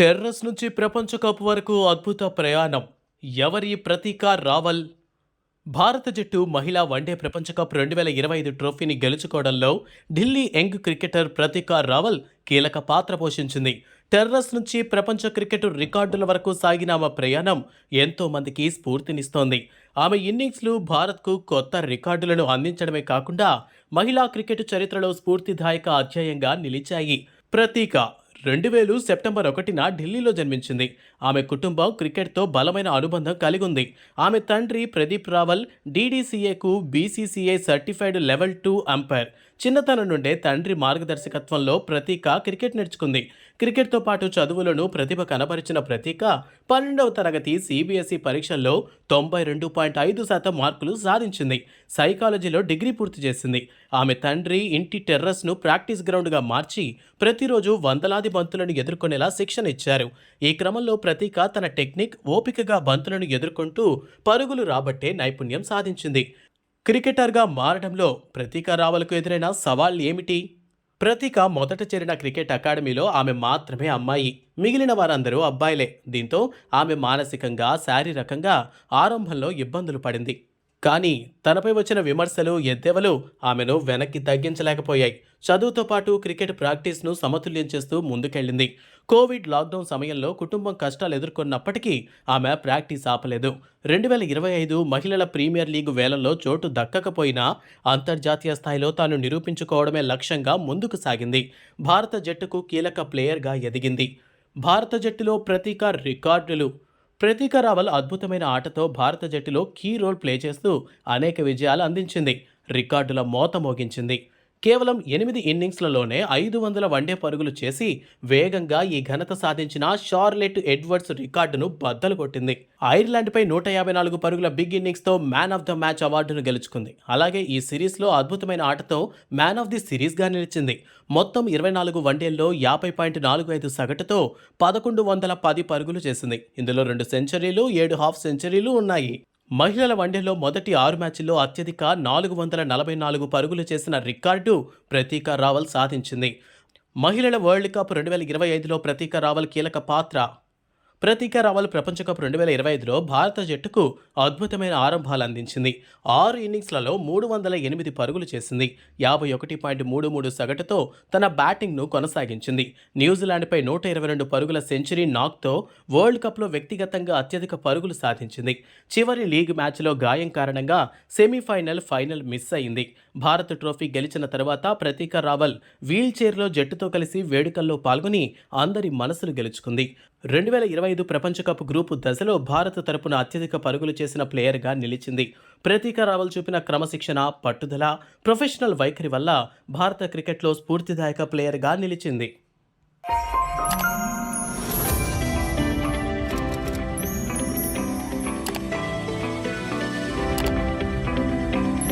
Terrace నుంచి ప్రపంచ cup వరకు అద్భుత ప్రయాణం. ఎవరి ప్రతీక రావల్? భారత జట్టు మహిళా వన్డే ప్రపంచ కప్ రెండు వేల ఇరవై ఐదు ట్రోఫీని గెలుచుకోవడంలో ఢిల్లీ యంగ్ క్రికెటర్ ప్రతీక రావల్ కీలక పాత్ర పోషించింది. టెర్రస్ నుంచి ప్రపంచ క్రికెట్ రికార్డుల వరకు సాగిన ఆమె ప్రయాణం ఎంతో మందికి స్ఫూర్తినిస్తోంది. ఆమె ఇన్నింగ్స్లు భారత్కు కొత్త రికార్డులను అందించడమే కాకుండా మహిళా క్రికెట్ చరిత్రలో స్ఫూర్తిదాయక అధ్యాయంగా నిలిచాయి. ప్రతీక రెండు వేలు సెప్టెంబర్ ఒకటిన ఢిల్లీలో జన్మించింది. ఆమె కుటుంబం క్రికెట్తో బలమైన అనుబంధం కలిగి ఉంది. ఆమె తండ్రి Pradeep Rawal డీడీసీఏకు BCCI certified level two umpire. చిన్నతనం నుండే తండ్రి మార్గదర్శకత్వంలో ప్రతీక క్రికెట్ నేర్చుకుంది. క్రికెట్తో పాటు చదువులను ప్రతిభ కనబరిచిన ప్రతీక పన్నెండవ తరగతి సిబిఎస్ఈ పరీక్షల్లో తొంభై రెండు పాయింట్ ఐదు శాతం మార్కులు సాధించింది. సైకాలజీలో డిగ్రీ పూర్తి చేసింది. ఆమె తండ్రి ఇంటి టెర్రస్ను ప్రాక్టీస్ గ్రౌండ్గా మార్చి ప్రతిరోజు వందలాది బంతులను ఎదుర్కొనేలా శిక్షణ ఇచ్చారు. ఈ క్రమంలో ప్రతీక తన టెక్నిక్ ఓపికగా బంతులను ఎదుర్కొంటూ పరుగులు రాబట్టే నైపుణ్యం సాధించింది. క్రికెటర్గా మారడంలో ప్రతీక రావలకు ఎదురైన సవాళ్ళు ఏమిటి? ప్రతీక మొదట చేరిన క్రికెట్ అకాడమీలో ఆమె మాత్రమే అమ్మాయి. మిగిలిన వారందరూ అబ్బాయిలే. దీంతో ఆమె మానసికంగా శారీరకంగా ఆరంభంలో ఇబ్బందులు పడింది. కానీ తనపై వచ్చిన విమర్శలు ఎద్దెవలు ఆమెను వెనక్కి తగ్గించలేకపోయాయి. చదువుతో పాటు క్రికెట్ ప్రాక్టీస్ను సమతుల్యం చేస్తూ ముందుకెళ్ళింది. కోవిడ్ లాక్డౌన్ సమయంలో కుటుంబం కష్టాలు ఎదుర్కొన్నప్పటికీ ఆమె ప్రాక్టీస్ ఆపలేదు. రెండు వేల ఇరవై ఐదు మహిళల ప్రీమియర్ లీగ్ వేలంలో చోటు దక్కకపోయినా అంతర్జాతీయ స్థాయిలో తాను నిరూపించుకోవడమే లక్ష్యంగా ముందుకు సాగింది. భారత జట్టుకు కీలక ప్లేయర్గా ఎదిగింది. భారత జట్టులో ప్రతీక రికార్డులు ప్రతీక రావల్ అద్భుతమైన ఆటతో భారత జట్టులో కీ రోల్ ప్లే చేస్తూ అనేక విజయాలు అందించింది. రికార్డుల మోత మోగించింది. కేవలం ఎనిమిది ఇన్నింగ్స్లలోనే ఐదు వందల వన్డే పరుగులు చేసి వేగంగా ఈ ఘనత సాధించిన షార్లెట్ ఎడ్వర్డ్స్ రికార్డును బద్దలు కొట్టింది. ఐర్లాండ్పై నూట యాభై నాలుగు పరుగుల బిగ్ ఇన్నింగ్స్తో మ్యాన్ ఆఫ్ ద మ్యాచ్ అవార్డును గెలుచుకుంది. అలాగే ఈ సిరీస్లో అద్భుతమైన ఆటతో మ్యాన్ ఆఫ్ ది సిరీస్గా నిలిచింది. మొత్తం ఇరవై నాలుగు వన్డేల్లో యాభై పాయింట్ నాలుగు ఐదు సగటుతో పదకొండు వందల పది పరుగులు చేసింది. ఇందులో రెండు సెంచరీలు ఏడు హాఫ్ సెంచరీలు ఉన్నాయి. మహిళల వన్డేలో మొదటి ఆరు మ్యాచ్ల్లో అత్యధిక నాలుగు వందల నలభై నాలుగు పరుగులు చేసిన రికార్డు ప్రతీక రావల్ సాధించింది. మహిళల వరల్డ్ కప్ రెండు వేల ఇరవై ఐదులో ప్రతీక రావల్ కీలక పాత్ర ప్రతీక రావల్ ప్రపంచ కప్ రెండు వేల ఇరవై ఐదులో భారత జట్టుకు అద్భుతమైన ఆరంభాలు అందించింది. ఆరు ఇన్నింగ్స్లలో మూడు వందల ఎనిమిది పరుగులు చేసింది. యాభై ఒకటి పాయింట్ మూడు మూడు సగటుతో తన బ్యాటింగ్ను కొనసాగించింది. న్యూజిలాండ్పై నూట ఇరవై రెండు పరుగుల సెంచరీ నాక్తో వరల్డ్ కప్లో వ్యక్తిగతంగా అత్యధిక పరుగులు సాధించింది. చివరి లీగ్ మ్యాచ్లో గాయం కారణంగా సెమీఫైనల్ ఫైనల్ మిస్ అయింది. భారత్ ట్రోఫీ గెలిచిన తర్వాత ప్రతీక రావల్ వీల్ చైర్లో జట్టుతో కలిసి వేడుకల్లో పాల్గొని అందరి మనసులు గెలుచుకుంది. రెండు వేల ఇరవై ఐదు ప్రపంచ కప్ గ్రూపు దశలో భారత్ తరపున అత్యధిక పరుగులు చేసిన ప్లేయర్గా నిలిచింది. ప్రతీక రావల్ చూపిన క్రమశిక్షణ పట్టుదల ప్రొఫెషనల్ వైఖరి వల్ల భారత క్రికెట్లో స్ఫూర్తిదాయక ప్లేయర్గా నిలిచింది.